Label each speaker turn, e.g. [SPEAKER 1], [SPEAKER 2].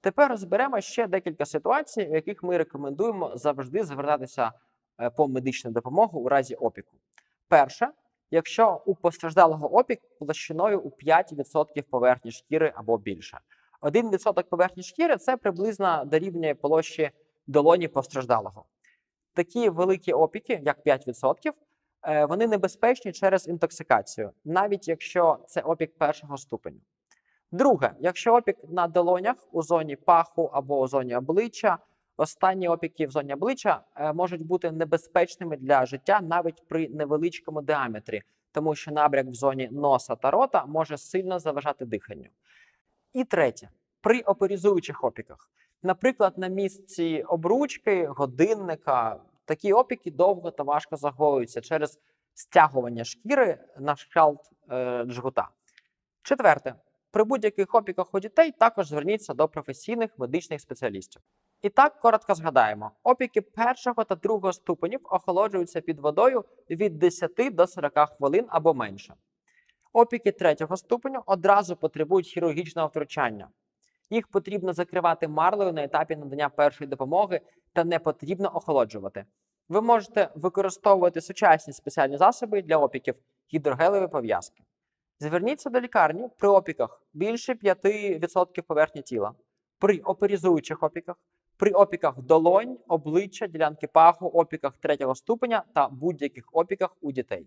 [SPEAKER 1] Тепер розберемо ще декілька ситуацій, в яких ми рекомендуємо завжди звертатися е, по медичну допомогу у разі опіку. Перше, якщо у постраждалого опік площиною у 5% поверхні шкіри або більше. 1% поверхні шкіри це приблизно дорівнює площі долоні постраждалого. Такі великі опіки, як 5%, е, вони небезпечні через інтоксикацію, навіть якщо це опік першого ступеню. Друге, якщо опік на долонях у зоні паху або у зоні обличчя, останні опіки в зоні обличчя е, можуть бути небезпечними для життя навіть при невеличкому діаметрі, тому що набряк в зоні носа та рота може сильно заважати диханню. І третє, при оперізуючих опіках. Наприклад, на місці обручки, годинника, такі опіки довго та важко загоюються через стягування шкіри на кшталт е, джгута. Четверте, при будь-яких опіках у дітей також зверніться до професійних медичних спеціалістів. І так коротко згадаємо: опіки першого та другого ступенів охолоджуються під водою від 10 до 40 хвилин або менше. Опіки третього ступеню одразу потребують хірургічного втручання. Їх потрібно закривати марлею на етапі надання першої допомоги та не потрібно охолоджувати. Ви можете використовувати сучасні спеціальні засоби для опіків гідрогелеві пов'язки. Зверніться до лікарні при опіках. Більше 5% поверхні тіла, при оперізуючих опіках, при опіках долонь, обличчя, ділянки паху, опіках третього ступеня та будь-яких опіках у дітей.